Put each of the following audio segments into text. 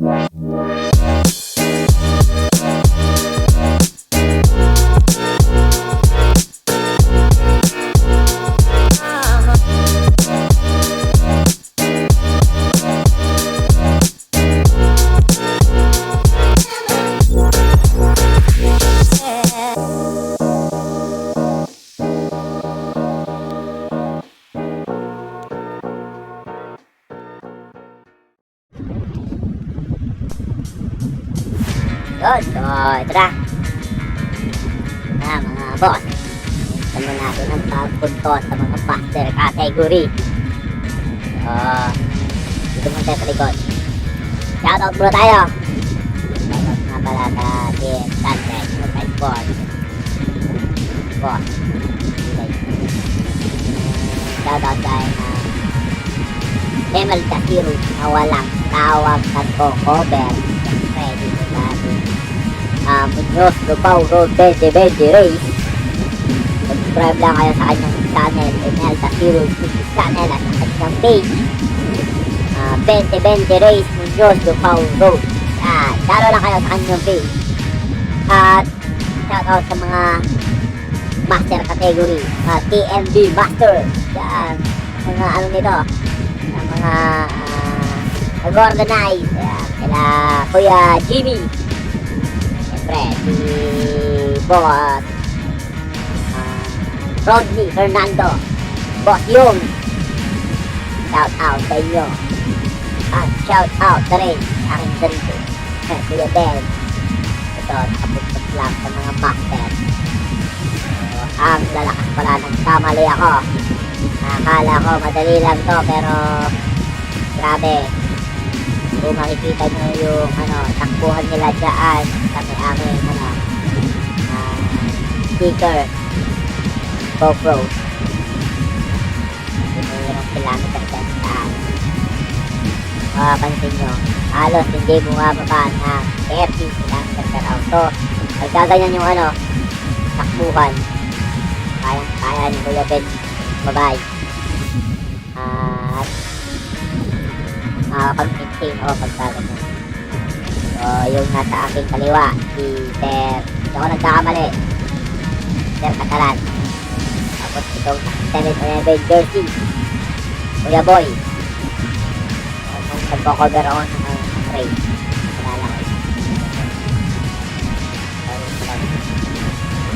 Música Yun, so ito na. Na mga boss. Mo natin ang pagpunto sa mga master category. So, dito mo tayo sa likod. Shoutout muna tayo. Shoutout nga pala sa Team Sunset, Mobile Boss. Boss. Shoutout tayo na Emel Kasiru na walang tawag at co-cover. Munoz Lupao Road 2020 Race. Subscribe lang kayo sa kanyang channel, Kasiru YouTube channel at sa kanyang page. Uh, 2020 Race Munoz Lupao Road. Yan, daro lang kayo sa kanyang page. At shoutout sa mga master category, mga TMB Master. Yan, mga ano nito, mga ah, nag-organize. Ayan, kila Kuya Jimmy. Siyempre, si Boss ah, Rodney Fernando. Boss Yung. Shout out sa inyo. At shout out na rin sa aking sarili. Kuya Ben. Ito, nakapagpag lang sa mga master. So, ang lalakas pala ng kamali ako. Akala ko madali lang to pero grabe. Kung makikita nyo yung ano, takbuhan nila dyan sa may aming ano, ah, sticker GoPro. Mayroong kilometer dyan saan. Makapansin nyo, halos hindi bumababa ng 30 kilometer per hour. So, pagkaganyan yung ano, takbuhan, kaya-kaya ni Kuya Ben Bye-bye. At makakapag-maintain ako pagkagat mo. So, yung nasa aking kaliwa, si Sir, hindi ako nagkakamali. Sir Catalan. Tapos itong 7-11 jersey. Kuya Boy. So, nung nagko-cover ako ng ng race, kilala ko. Sorry.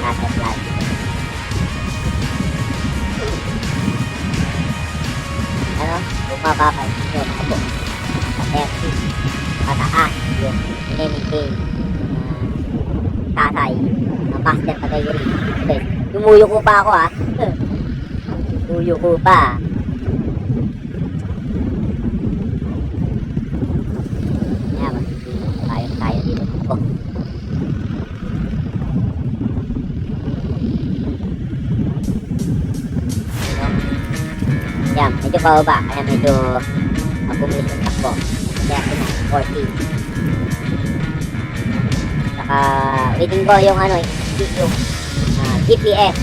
Nasa plan. Yung abo sa 30 pataas yung anything uh, tatay na master category. Okay. tumuyo ko pa ako ah. Tumuyo ko pa. Yan tayo tayo dito. Oh. Medyo pababa. Kaya medyo mabumilis ang takbo. Kaya sina 40. Saka, ulitin ko yung ano, yung uh, GPS.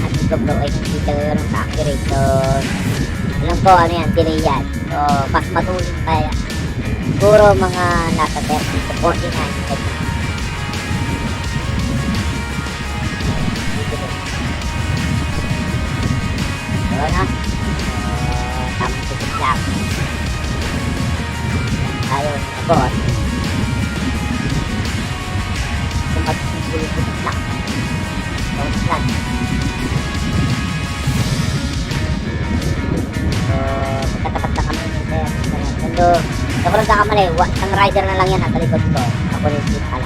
At ito bro, ay hindi talaga ng accurate. So, alam ko ano yan, delay yan. So, mas matuloy pa yan. Siguro mga nasa 30 to 49. Like, So, ano? Uh, tamang tipid lang. Tayo, boss. Tumatipid lang. Boss lang. So, magkatapat na kami. Sir. Mundo, hindi ako nagkakamali. Wa- Isang rider na lang yan nasa likod ko. Ako rin si Alan.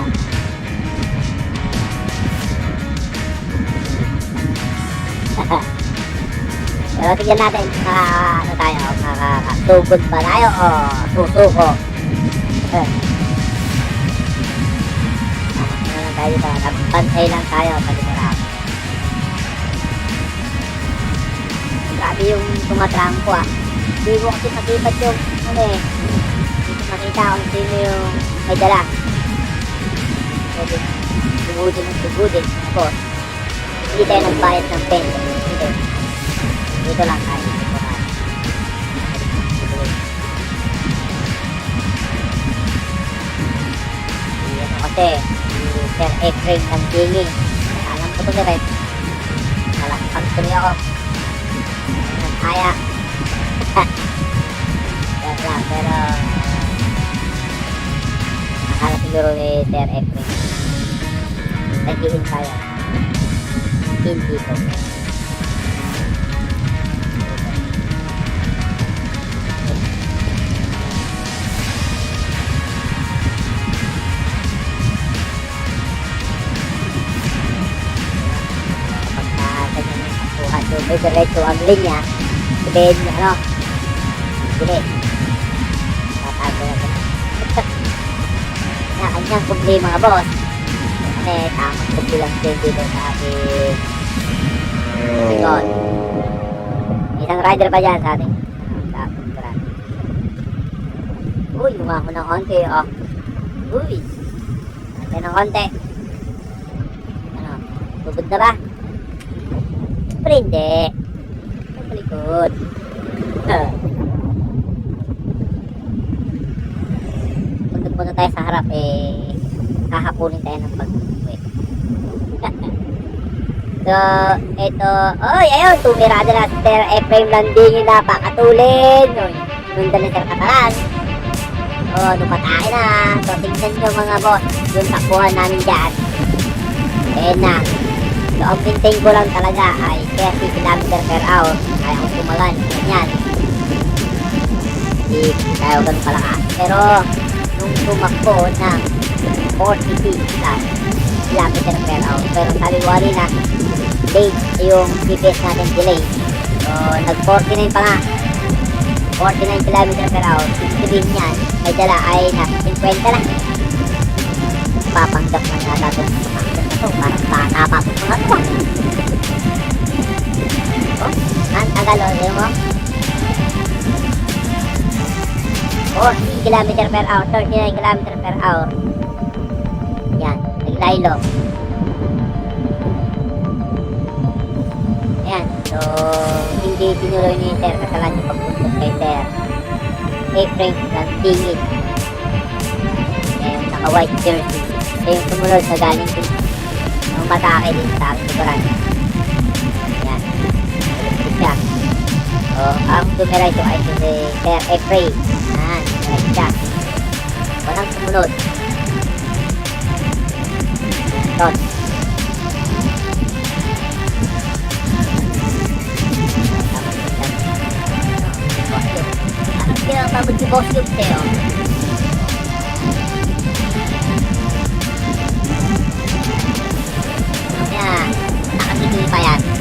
Pero tignan natin kaka ano tayo, makakasugod ba tayo o susuko. Eh. Ano lang tayo dito, nagbantay lang tayo palimuran. Grabe yung tumatrangko ah. Hindi ko kasi makita yung ano eh. Hindi makita kung sino yung may dala. Pwede, tugudin ng tugudin. Ako, hindi tayo nagbayad ng pento. Hindi. Dito lang tayo. Dito tayo. Norte, si Sir Efrain ng Tingi. Alam ko to ni Red. Nalakpan tuloy ako. Ang kaya. Yan lang, pero akala siguro ni Sir Efrain. Nagihin tayo. Hindi ko. May diretso ang linya niya ano? Sige. Tatago na ito na kanyang kubli mga boss. Kasi tamang kubli lang din dito sa ating likod isang rider pa dyan sa ating sa ating brand uy lumako ng konti oh. Uy. Konti ng konti. Ano? Tubod na ba Siyempre hindi. Sa likod. Punta punta tayo sa harap eh. Kahapunin tayo ng pag-uwi. so, ito. Oy, ayun. Tumirada na si Sir Efraim Landing. Napakatulin. Nunda ni Sir Katalan. Oh, dumatay na. So, tingnan nyo mga boss. Yung takbuhan namin dyan. Ayan na. So, ang maintain ko lang talaga ay 30 km per hour. Kaya kong tumalan. Ganyan. Hindi tayo ganun kalakas. Pero, nung tumakbo ng 40 plus km per hour. Pero taliwari na, late yung GPS natin delay. So, nag-49 pa nga. 49 km per hour. Ibig sabihin niyan, ay dala ay nasa 50 na. Ang tagal o, yun mo? 40 km per hour, 39 km per hour. Yan, naglaylo. Ayan, so, hindi tinuloy ni Sir Katalan yung pagpuntos kay Sir. April ng tingin. Ayan, naka-white jersey. Ito yung sumunod na galing din ang matake din sa aking likuran. So, ang dumiretso ay si Sir Efrain. Yan. Dumiretso siya. Walang sumunod. Ito. Anong pinapagod si Boss yung Teo? Yan. Nakatiti pa yan.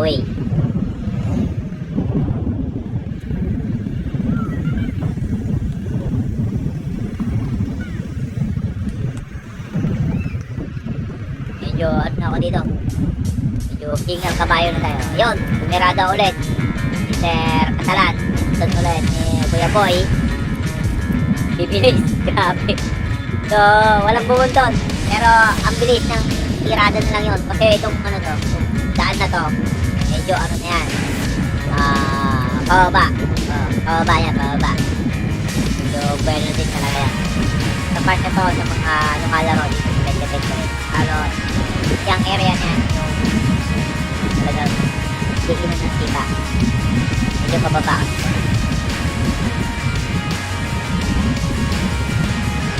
Away. Medyo ano na ako dito. Medyo king ang kabayo na tayo. Yun, pumirada ulit. Si Sir Katalan. Doon ulit ni Kuya Boy. Bibilis. Grabe. So, walang bumunton. Pero, ang bilis ng tirada na lang yun. Kasi itong ano to, daan na to, medyo ano na yan. Ah, pababa. Oh, pababa yan, pababa. Medyo bueno din talaga yan. Sa part na to, sa mga lumalaro dito sa Pente Pente, ano, yung area na yan, yung talagang diinan ng kita. Medyo pababa.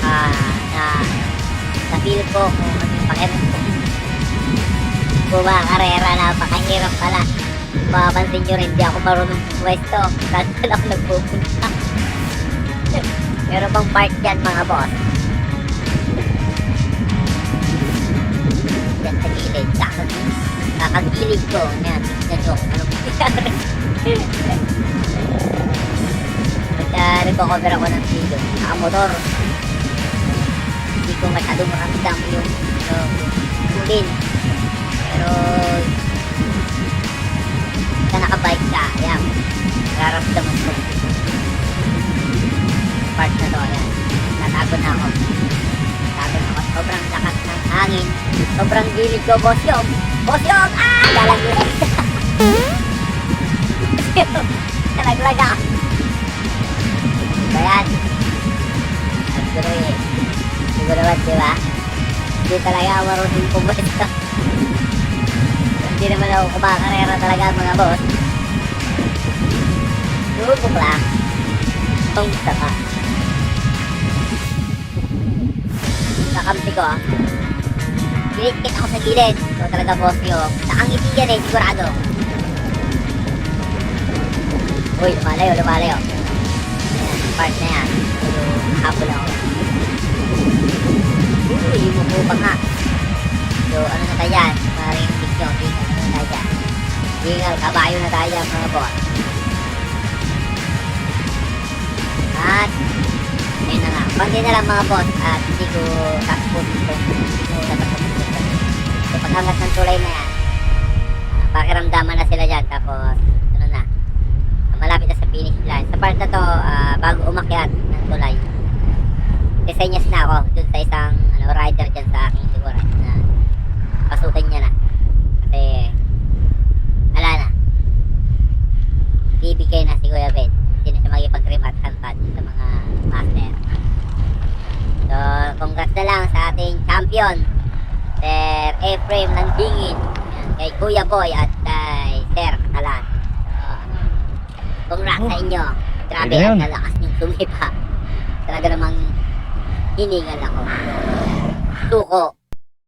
Ah, na na-feel ko kung ano yung pakiram ko. Bumakarera, napakahirap pala. Mapapansin nyo rin, di ako marunong pwesto. Saan pala ako nagpupunta. Meron bang part dyan mga boss? Dyan sa gilid, kakagilid. Kakagilid ko. Yan, tignan nyo. Ano mangyari? Nagka-recover ako ng video. Nakamotor. Hindi ko masyadong ramdam yung uh, kulin. Pero sa nakabike ka, ayan. Nararamdaman ko. Part na to, ayan. Natago na ako. Natago na ako sobrang lakas ng hangin. Sobrang gilid ko, boss yung. Boss yung! Ah! Lalaglag. Nalaglag ako. Ba yan? Siguro eh. Siguro ba, di ba? Hindi talaga marunong pumwesto. Hindi naman ako kumakarera talaga mga boss. Lubok lang. Ang sama. Kakampi ko ah. Kinikit ako sa gilid. Ito talaga boss yung. Nakangiti yan eh, sigurado. Uy, lumalayo, lumalayo. Part na yan. Pero, habol ako. Uy, umupo pa nga. So, ano na video, tingal ano na tayo dyan. Tingal, kabayo na tayo dyan, mga boss. At, ayun na nga. Konti na lang mga boss at hindi ko tapos itong natapos. So, paghangat ng tulay na yan, ah, pakiramdaman na sila dyan. Tapos, ano na, malapit na sa finish line. Sa part na to, ah, bago umakyat ng tulay, disenyas na ako dun sa isang ano, rider dyan sa aking likuran na pasukin niya na. Kasi, ala na. Bibigay na si Kuya Ben. Hindi na siya magipag-rim at handpad sa mga master. So, congrats na lang sa ating champion, Sir Ephraim Landingin, kay Kuya Boy at kay Sir Katalan. So, congrats sa inyo. Grabe, ang lalakas niyong sumipa. Talaga namang hiningal ako. Suko.